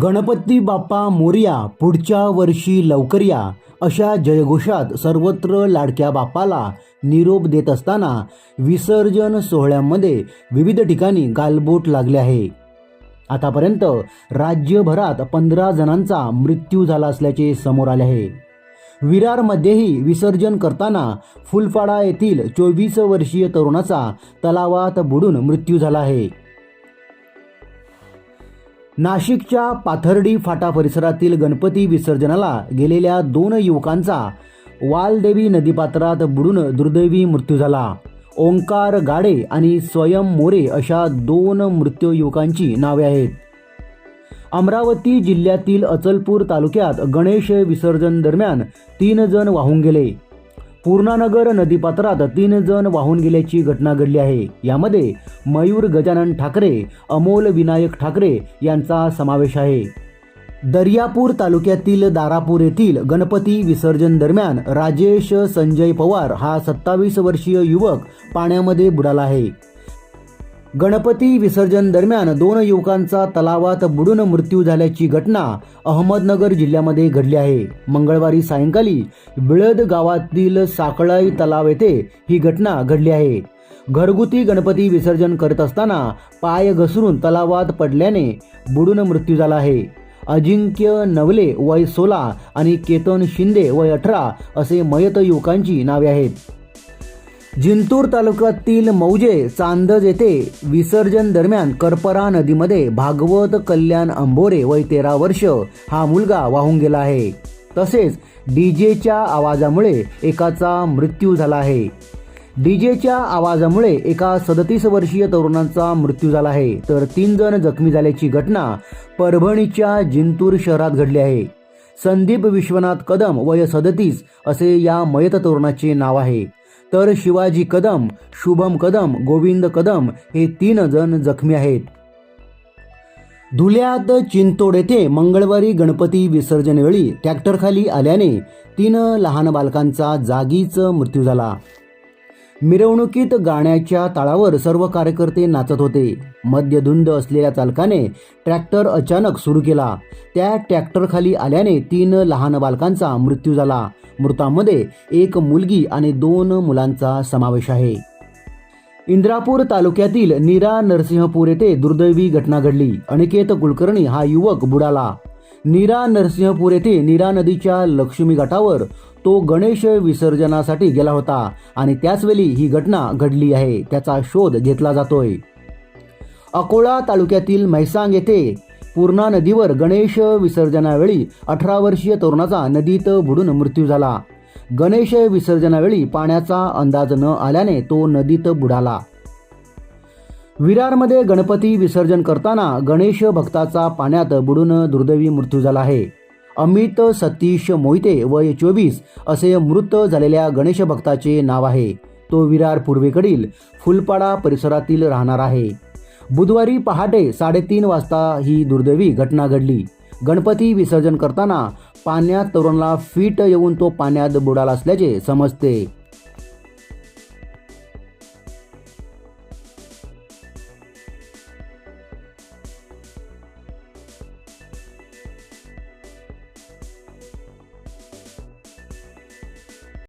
गणपती बाप्पा मोरया पुढच्या वर्षी लवकर या अशा जयघोषात सर्वत्र लाडक्या बाप्पाला निरोप देत असताना विसर्जन सोहळ्यामध्ये विविध ठिकाणी गालबोट लागले आहे. आतापर्यंत राज्यभरात पंधरा जणांचा मृत्यू झाला असल्याचे समोर आले आहे. विरारमध्येही विसर्जन करताना फुलपाडा येथील चोवीस वर्षीय तरुणाचा तलावात बुडून मृत्यू झाला आहे. नाशिकच्या पाथर्डी फाटा परिसरातील गणपती विसर्जनाला गेलेल्या दोन युवकांचा वालदेवी नदीपात्रात बुडून दुर्दैवी मृत्यू झाला. ओंकार गाडे आणि स्वयं मोरे अशा दोन मृत्यू युवकांची नावे आहेत. अमरावती जिल्ह्यातील अचलपूर तालुक्यात गणेश विसर्जन दरम्यान तीन जण वाहून गेले. पूर्णानगर नदीपात्रात तीन जण वाहून गेल्याची घटना घडली आहे. यामध्ये मयूर गजानन ठाकरे अमोल विनायक ठाकरे यांचा समावेश आहे. दर्यापूर तालुक्यातील दारापूर येथील गणपती विसर्जन दरम्यान राजेश संजय पवार हा सत्तावीस वर्षीय युवक पाण्यामध्ये बुडाला आहे. गणपती विसर्जन दरम्यान दोन युवकांचा तलावात बुडून मृत्यू झाल्याची घटना अहमदनगर जिल्ह्यामध्ये घडली आहे. मंगळवारी सायंकाळी बिळद गावातील साकळाई तलाव येथे ही घटना घडली आहे. घरगुती गणपती विसर्जन करत असताना पाय घसरून तलावात पडल्याने बुडून मृत्यू झाला आहे. अजिंक्य नवले वय सोळा आणि केतन शिंदे वय अठरा असे मयत युवकांची नावे आहेत. जिंतूर तालुक्यातील मौजे चांदज येथे विसर्जन दरम्यान करपरा नदीमध्ये भागवत कल्याण अंबोरे वय तेरा वर्ष हा मुलगा वाहून गेला आहे. तसेच डीजेच्या आवाजामुळे एकाचा मृत्यू झाला आहे. डीजेच्या आवाजामुळे एका सदतीस वर्षीय तरुणांचा मृत्यू झाला आहे. तर तीन जण जखमी झाल्याची घटना परभणीच्या जिंतूर शहरात घडली आहे. संदीप विश्वनाथ कदम वय सदतीस असे या मयत तरुणाचे नाव आहे. तर शिवाजी कदम शुभम कदम गोविंद कदम हे तीन जण जखमी आहेत. धुल्यात चिंतोड येथे मंगळवारी गणपती विसर्जनवेळी ट्रॅक्टरखाली आल्याने तीन लहान बालकांचा जागीच मृत्यू झाला. मिरवणुकीत गाण्याच्या ताळावर सर्व कार्यकर्ते नाचत होते. मद्यधुंद असलेल्या चालकाने ट्रॅक्टर अचानक सुरू केला. त्या ट्रॅक्टरखाली आल्याने तीन लहान बालकांचा मृत्यू झाला. मृतांमध्ये एक मुलगी आणि दोन मुलांचा समावेश आहे. इंद्रापूर तालुक्यातील नीरा नरसिंहपूर येथे दुर्दैवी घटना घडली. अनिकेत कुलकर्णी हा युवक बुडाला. नीरा नरसिंहपूर येथे नीरा नदीच्या लक्ष्मी घाटावर तो गणेश विसर्जनासाठी गेला होता आणि त्याचवेळी ही घटना घडली आहे त्याचा शोध घेतला जातोय. अकोला तालुक्यातील म्हैसांग येथे पूर्णा नदीवर गणेश विसर्जनावेळी अठरा वर्षीय तरुणाचा नदीत बुडून मृत्यू झाला. गणेश विसर्जनावेळी पाण्याचा अंदाज न आल्याने तो नदीत बुडाला. विरारमध्ये गणपती विसर्जन करताना गणेश भक्ताचा पाण्यात बुडून दुर्दैवी मृत्यू झाला आहे. अमित सतीश मोहिते वय चोवीस असे मृत झालेल्या गणेश भक्ताचे नाव आहे. तो विरार पूर्वेकडील फुलपाडा परिसरातील राहणार आहे. बुधवारी पहाटे साडेतीन वाजता ही दुर्दैवी घटना घडली. गणपती विसर्जन करताना पाण्यात तरुणाला फीट येऊन तो पाण्यात बुडाला असल्याचे समजते.